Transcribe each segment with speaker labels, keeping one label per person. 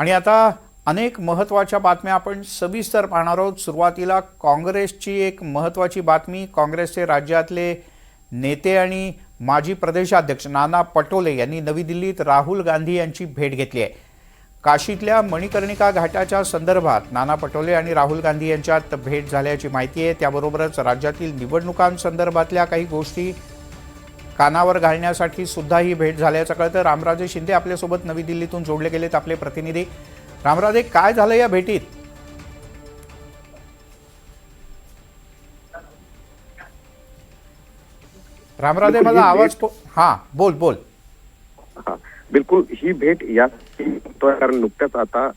Speaker 1: आणि आता अनेक महत्त्वाच्या बातम्या आपण सविस्तर पाहणार आहोत. सुरुवातीला काँग्रेसची एक महत्त्वाची बातमी काँग्रेसचे राज्यातले नेते आणि माजी प्रदेशाध्यक्ष नाना पटोले यांनी नवी दिल्लीत राहुल गांधी यांची भेट घेतली आहे. काशीतल्या मणिकर्णिका घाटाच्या संदर्भात नाना पटोले आणि राहुल गांधी यांच्यात भेट झाल्याची माहिती आहे. त्याबरोबरच राज्यातील निवडणुकांसंदर्भातल्या काही गोष्टी कानावर घालण्यासाठी सुद्धा ही भेट झाल्याचं कळतं. रामराजे शिंदे आपल्यासोबत नवी दिल्लीतून जोडले गेलेत आपले प्रतिनिधी. रामराजे काय झालं या भेटीत? रामराजे मला आवाज हा बोल बोल.
Speaker 2: हा बिलकुल ही भेट या कारण नुकत्याच आता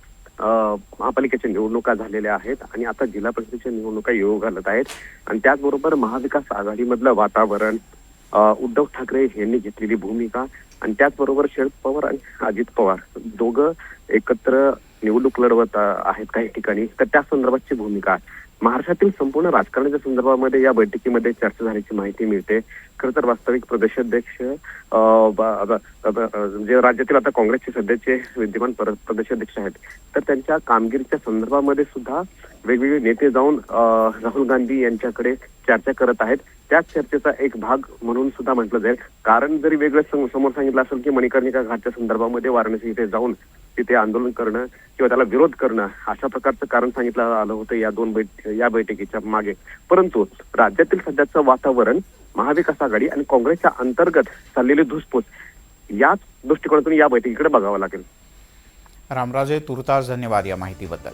Speaker 2: महापालिकेच्या निवडणुका झालेल्या आहेत आणि आता जिल्हा परिषदेच्या निवडणुका येऊ घालत आहेत. आणि त्याचबरोबर महाविकास आघाडीमधलं वातावरण उद्धव ठाकरे यांनी घेतलेली भूमिका आणि त्याचबरोबर शरद पवार आणि अजित पवार. दोघं एकत्र निवडणूक लढवत आहेत काही ठिकाणी. तर त्या संदर्भातची भूमिका महाराष्ट्रातील संपूर्ण राजकारणाच्या संदर्भामध्ये या बैठकीमध्ये चर्चा झाल्याची माहिती मिळते. खरं तर वास्तविक प्रदेशाध्यक्ष अं, जे म्हणजे राज्यातील आता काँग्रेसचे सध्याचे विद्यमान प्रदेशाध्यक्ष आहेत. तर त्यांच्या कामगिरीच्या संदर्भामध्ये सुद्धा वेगवेगळे नेते जाऊन राहुल गांधी यांच्याकडे चर्चा करत आहेत. त्याच चर्चेचा एक भाग म्हणून सुद्धा म्हटलं जाईल. कारण जरी वेगळं समोर सांगितलं असेल की मणिकर्णिका घाटच्या संदर्भामध्ये वाराणसी इथे जाऊन तिथे आंदोलन करणं किंवा त्याला विरोध करणं अशा प्रकारचं कारण सांगितलं आलं होतं या दोन बैठ या बैठकीच्या मागे. परंतु राज्यातील सध्याचं वातावरण महाविकास आघाडी आणि काँग्रेसच्या अंतर्गत चाललेली धुसपूस याच दृष्टिकोनातून या बैठकीकडे बघावं लागेल.
Speaker 1: रामराजे तुर्तास धन्यवाद या माहितीबद्दल.